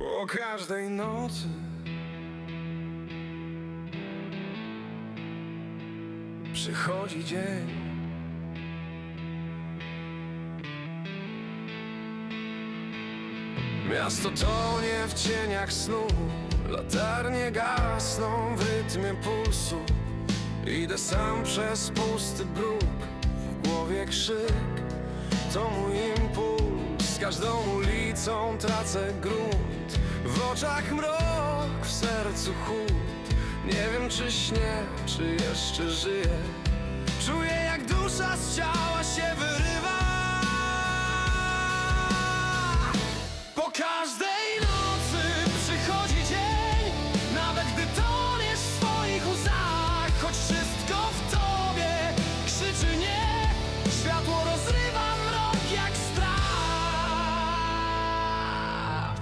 Po każdej nocy. Przychodzi dzień. Miasto tonie w cieniach snu. Latarnie gasną w rytmie pulsu. Idę sam przez pusty bruk. W głowie krzyk. To mój impuls każdą ulicą tracę grunt. W oczach mrok, w sercu chłód. Nie wiem czy śnię, czy jeszcze żyję. Czuję jak dusza z ciała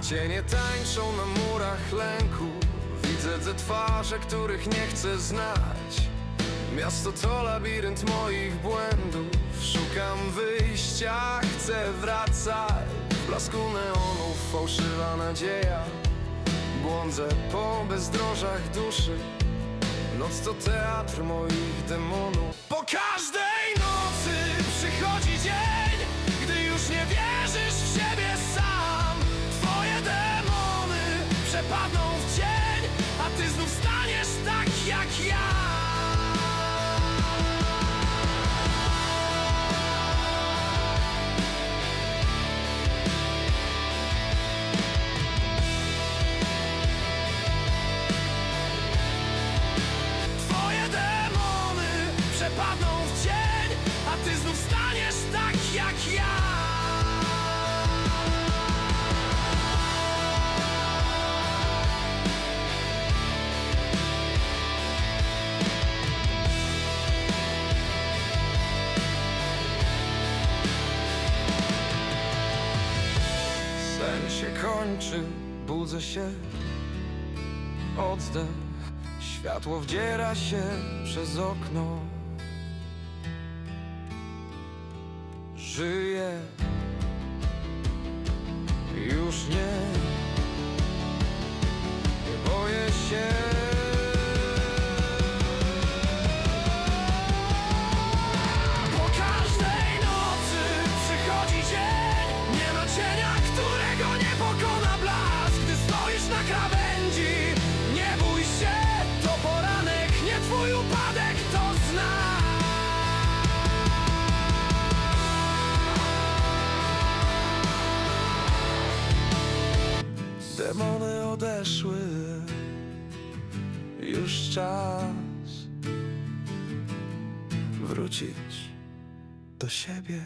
Cienie tańczą na murach lęku. Widzę te twarze, których nie chcę znać. Miasto to labirynt moich błędów. Szukam wyjścia, chcę wracać. W blasku neonów fałszywa nadzieja. Błądzę po bezdrożach duszy. Noc to teatr moich demonów. Po każdej nocy przychodzi dzień przepadną w cień A ty znów staniesz tak jak ja Sen się kończy, budzę się. Oddech, światło wdziera się przez okno. Żyję Demony odeszły. Już czas Wrócić do siebie